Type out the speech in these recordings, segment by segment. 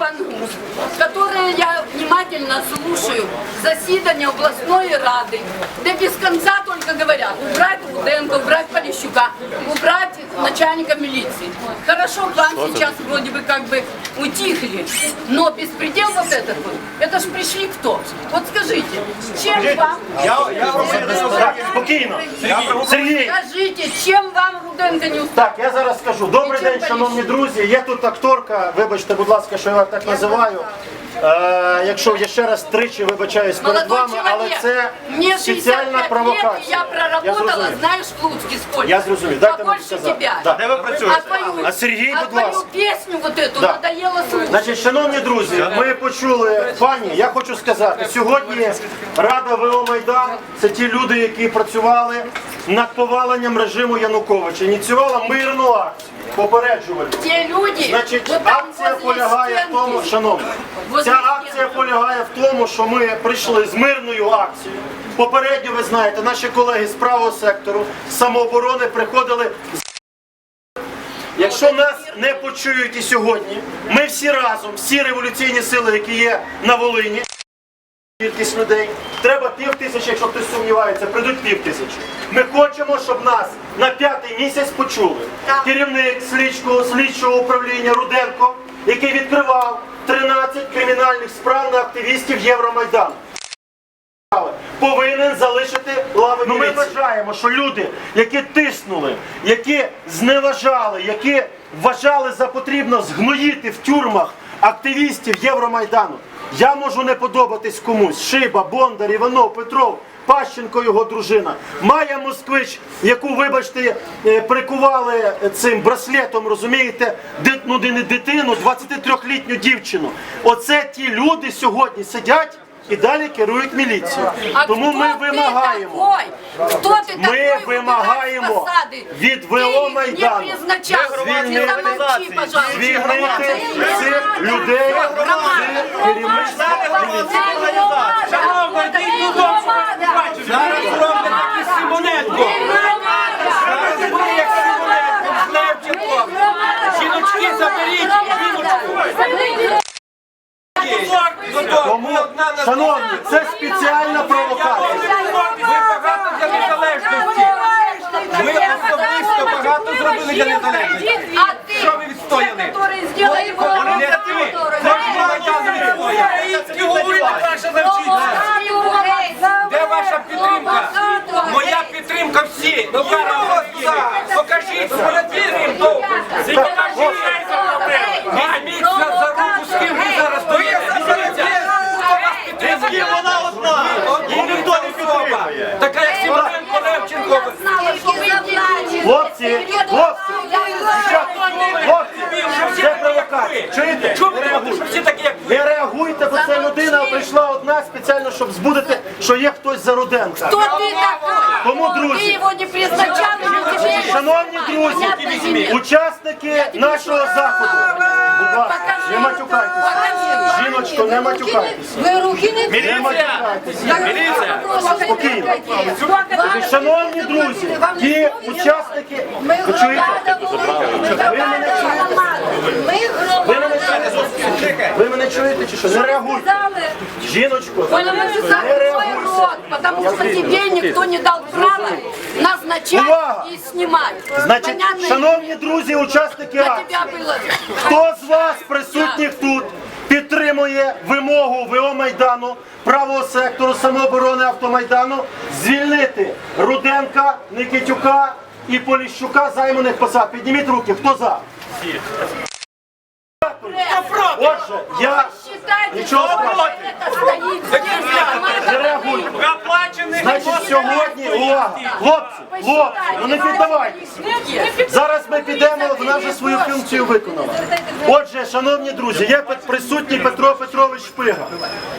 Пангус, которые я внимательно слушаю, заседание областной рады, где без конца только говорят, убрать Руденко, убрать Полищука, убрать начальника милиции. Хорошо, к вам сейчас вроде бы как бы утихли, но беспредел вот этот вот, это ж пришли кто? Вот скажите, чем вам, Так, спокійно. Сергій. скажите, чем вам Руденко не устал? Так, я зараз скажу. Добрий день, шановні друзі. Є тут акторка. Вибачте, будь ласка, що я так називаю. Е, якщо я ще раз тричі вибачаюсь перед Молодой вами, але человек, це мне спеціальна лет, и провокація. я проработала, зрозумів. знаешь, в Луцке сколько? Я зрозумів. Дайте мені Побольше сказати. тебя. Да. Де ви А працюєте? твою, А Сергій, а будь твою ласка. песню вот эту Да. надоело слушать. Значить, шановні друзі, ми почули пані. Я хочу сказати, сьогодні Рада ВО Майдан це ті люди, які працювали над поваленням режиму Януковича. Ініціювала мирну акцію, попереджувальну. Те люди, Значить, вот там акція возле полягає в стенки, тому, шановні, ця акція полягає в тому, що ми прийшли з мирною акцією. Попередньо, ви знаєте, наші колеги з правого сектору, з самооборони приходили з Якщо нас не почують і сьогодні, ми всі разом, всі революційні сили, які є на Волині, кількість людей, треба пів тисячі, якщо хтось сумнівається, прийдуть пів тисячі. Ми хочемо, щоб нас на п'ятий місяць почули. Керівник слідчого, слідчого управління Руденко, який відкривав 13 кримінальних справ на активістів Євромайдану повинен залишити лави ну, Ми вважаємо, що люди, які тиснули, які зневажали, які вважали за потрібно згноїти в тюрмах активістів Євромайдану. Я можу не подобатись комусь. Шиба, Бондар, Іванов, Петров. Пащенко, його дружина, Майя Москвич, яку, вибачте, е, прикували цим браслетом, розумієте, ну, не дитину, 23-літню дівчину. Оце ті люди сьогодні сидять і далі керують міліцією. А Тому кто ми ты вимагаємо. такой? Кто ты Ми такой вимагаємо выбирать посады? від ВО Ты их Майдану не призначал. звільнити- Ты замолчи, пожалуйста. звільнити цих людей з керівництва міліції. Шановна, йдіть додому. Зараз роблять якийсь Симоненко. Шановні, це спеціальна провокація. Ви багато для незалежності. Ми особисто багато зробили для незалежності. Що ви відстояли? Вони не ти. ж майдан відстояв. Українські говорили краще навчіться. Де ваша підтримка? Моя підтримка всі. Я разом є. Покажіть свою підтримку. Покажіть. Візьміть за, за руку, з ким ви зараз стоїте. Візьміться. Хто вас підтримує? Вона одна. Її ніхто не підтримує. Така як Симоненко Левченко. Хлопці, хлопці, це провокація. Чуєте? Чому Не ви реагуйте. всі такі, як ви? Не реагуйте, бо це людина прийшла одна спеціально, щоб збудити, що є хтось за Руденка. Кто ты такой? Тому, Ты друзі, его не призначал, и тебе шановні друзі, учасники нашого заходу, будь ласка, не матюкайтеся. Жіночко, не матюкайтеся. Ви руки не Не матюкайтеся. Спокійно. Шановні друзі, ті учасники, ви чуєте? Ви мене чуєте? Ви мене чуєте? Ви мене чуєте чи що? Не реагуйте. Жіночко, что не закрой свой рот, потому что тебе никто не дал права назначать Увага! и снимать. Значить, Понятно? шановні друзі, учасники акції, тебя было. хто з вас присутніх тут підтримує вимогу ВО Майдану, правого сектору самооборони автомайдану звільнити Руденка, Никитюка і Поліщука займаних посад? Підніміть руки, хто за? Я Нічого здесь. не реагую. Значить, сьогодні, увага, хлопці, хлопці, ну не піддавайтесь. Зараз ми підемо, вона вже свою функцію виконала. Отже, шановні друзі, є присутній Петро Петрович Шпига.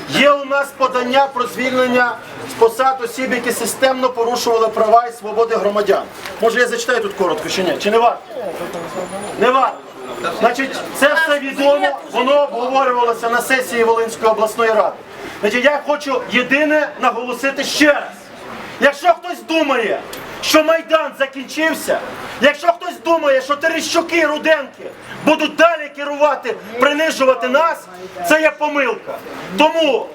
Є у нас подання про звільнення з посад осіб, які системно порушували права і свободи громадян. Може я зачитаю тут коротко чи ні? Чи не варто? Не варто. Значить, це все відомо, воно обговорювалося на сесії Волинської обласної ради. Значить, я хочу єдине наголосити ще раз. Якщо хтось думає, що Майдан закінчився, якщо хтось думає, що Терещуки, Руденки будуть далі керувати, принижувати нас, це є помилка. Тому,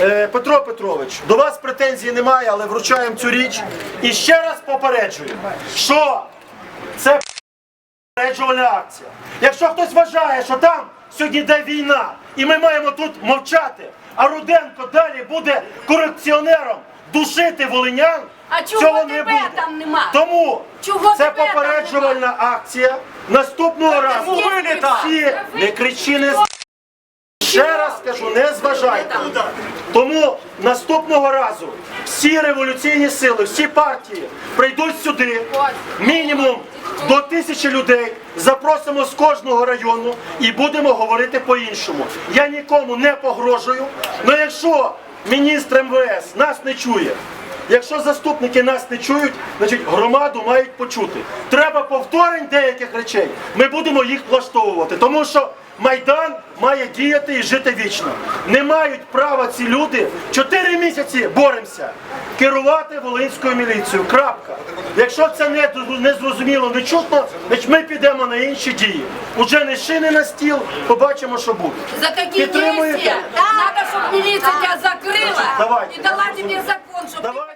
е, Петро Петрович, до вас претензій немає, але вручаємо цю річ. І ще раз попереджую, що це попереджувальна акція. Якщо хтось вважає, що там сьогодні йде війна, і ми маємо тут мовчати, а Руденко далі буде корупціонером душити волинян, А чого цього не буде. там нема? Тому Чого це тебе там попереджувальна акція. Наступного разу всі не кричи, не з- Ще раз скажу, не зважайте. Тому наступного разу всі революційні сили, всі партії прийдуть сюди, мінімум до тисячі людей, запросимо з кожного району і будемо говорити по-іншому. Я нікому не погрожую, але якщо міністр МВС нас не чує, Якщо заступники нас не чують, значить громаду мають почути. Треба повторень деяких речей. Ми будемо їх влаштовувати, тому що Майдан має діяти і жити вічно. Не мають права ці люди чотири місяці боремося керувати волинською міліцією. Крапка. Якщо це не, не зрозуміло, не чутно, значить ми підемо на інші дії. Уже не шини на стіл, побачимо, що буде. За какие Підтримуєте? действия? Надо, чтобы милиция тебя закрыла Давайте. и дала тебе закон, чтобы Давай.